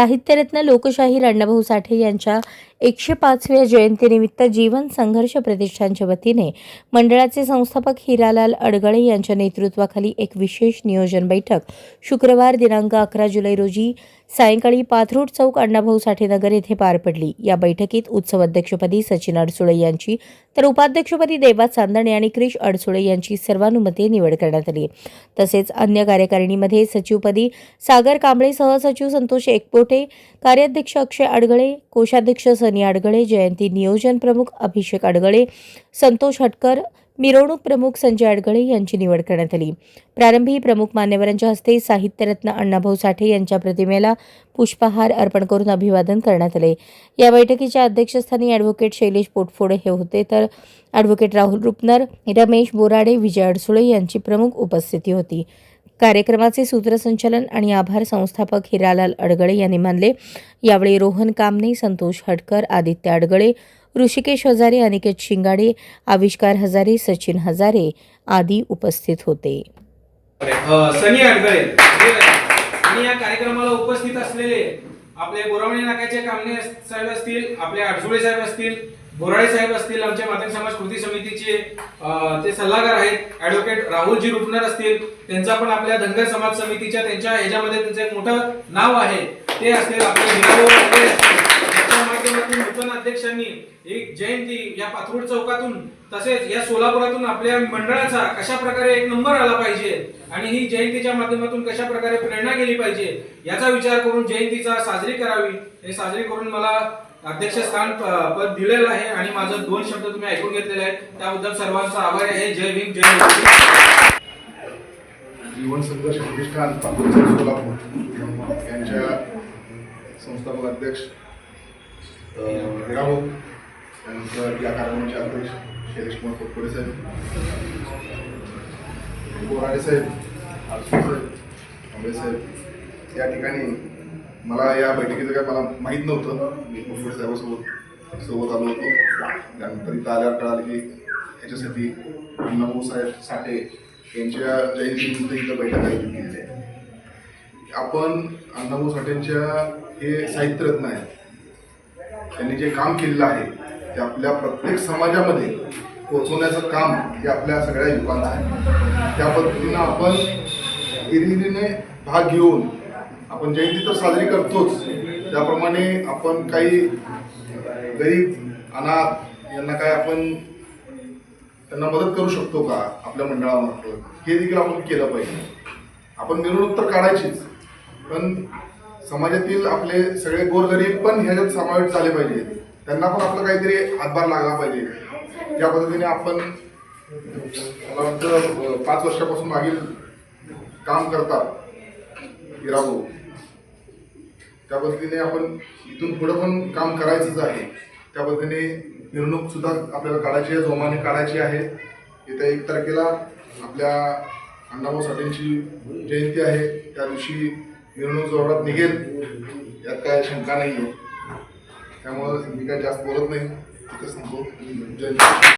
साहित्यरत्न लोकशाहीर अण्णाभाऊ साठे यांच्या एकशे पाचव्या जयंतीनिमित्त जीवन संघर्ष प्रतिष्ठानच्या वतीने मंडळाचे संस्थापक हिरालाल अडगळे यांच्या नेतृत्वाखाली एक विशेष नियोजन बैठक. शुक्रवार दिनांक अकरा जुलै रोजी सायंकाळी पाथरूड चौक अण्णाभाऊ साठे नगर येथे पार पडली. या बैठकीत उत्सव अध्यक्षपदी सचिन अडसुळे यांची तर उपाध्यक्षपदी देवा चांदणे आणि क्रिश अडसुळे यांची सर्वानुमते निवड करण्यात आली. तसेच अन्य कार्यकारिणीमध्ये सचिवपदी सागर कांबळे सहसचिव संतोष एकपोट कार्याध्यक्ष अक्षय अडगळे कोषाध्यक्ष सनी अडगळे जयंती नियोजन प्रमुख अभिषेक अडगळे संतोष हटकर मिरवणूक प्रमुख संजय अडगळे यांची निवड करण्यात आली. प्रारंभी प्रमुख मान्यवरांच्या हस्ते साहित्यरत्न अण्णाभाऊ साठे यांच्या प्रतिमेला पुष्पहार अर्पण करून अभिवादन करण्यात आले. या बैठकीच्या अध्यक्षस्थानी ॲडव्होकेट शैलेश पोटफोडे हे होते तर ॲडव्होकेट राहुल रुपनर रमेश बोराडे विजय अडसुळे यांची प्रमुख उपस्थिती होती. कार्यक्रमाचे सूत्रसंचालन आणि आभार संस्थापक हिरालाल अडगळे यांनी मानले. यावेळी रोहन कामने संतोष हटकर आदित्य अडगळे ऋषिकेश हजारे अनिकेत शिंगाडे आविष्कार हजारे सचिन हजारे आदी उपस्थित होते. सनी अडगळे आणि या कार्यक्रमाला उपस्थित असलेले आपले बोरावणे नाक्याचे कामने साहेब असतील आपले अडसुळे साहेब असतील बोराळे साहेब असतील आमच्या माध्यम समाज कृती समितीचे ते सल्लागार आहेत. ऍडव्होकेट राहुलजी रुपनर असतील. त्यांचा पण आपल्या धनगर समाज समितीच्या त्यांच्या ह्याच्यामध्ये त्यांचं एक मोठं नाव आहे. ते असतील आपले माध्यमातून नूतन अध्यक्षांनी एक जयंती या पाथरूड चौकातून तसेच या सोलापुरातून आपल्या मंडळाचा कशा प्रकारे एक नंबर आला पाहिजे आणि ही जयंतीच्या माध्यमातून कशा प्रकारे प्रेरणा गेली पाहिजे याचा विचार करून जयंतीचा साजरी करावी. हे साजरी करून मला अध्यक्षस्थान पद दिलेलं आहे आणि माझं दोन शब्द तुम्ही ऐकून घेतलेले आहेत. त्याबद्दल सर्वांचा आभार आहे. जय भीम जय जीवन संघर्ष प्रतिष्ठान सोलापूर यांच्या संस्थापक अध्यक्ष राहू त्यानंतर या कार्यक्रमाचे अध्यक्ष शैलेश कुमार कोटकोडे साहेब बोराडे साहेब आरसू साहेब आंबे साहेब या ठिकाणी मला या बैठकीचं काय मला माहीत नव्हतं. मी कोटकोडे साहेबासोबत सोबत आलो होतो. त्यानंतर इथं आल्यावर कळालं की ह्याच्यासाठी अण्णाभाऊ साहेब साठे यांच्या जयंतीनिमित्त इथं बैठक आयोजित केलेली आहे. आपण अण्णाभाऊ साठेंच्या हे साहित्यरत्न आहे त्यांनी जे काम केलेलं आहे ते आपल्या प्रत्येक समाजामध्ये पोचवण्याचं काम हे आपल्या सगळ्या युवकांचं आहे. त्या पद्धतीनं आपण हिरिरीने भाग घेऊन आपण जयंती तर साजरी करतोच. त्याप्रमाणे आपण काही गरीब अनाथ यांना काय आपण त्यांना मदत करू शकतो का? आपल्या मंडळामार्फत. हे देखील आपण केलं पाहिजे. आपण मिरवणूक तर काढायचीच. पण समाजातील आपले सगळे गोरगरीब पण ह्याच्यात समावेश झाले पाहिजेत त्यांना पण आपलं काहीतरी हातभार लागला पाहिजे. या पद्धतीने आपण मला वाटतं पाच वर्षापासून मागील काम करतात हिराभाऊ त्या पद्धतीने आपण इथून पुढं पण काम करायचंच आहे. त्या पद्धतीने मिरवणूक सुद्धा आपल्याला काढायची आहे जोमाने काढायची आहे. येत्या एक तारखेला आपल्या अण्णाभाऊ साठेंची जयंती आहे. त्या दिवशी मिरवणूक जोरात निघेल. यात काय शंका नाही आहे त्यामुळं मी काय जास्त बोलत नाही. तिथेच सांगतो जयंती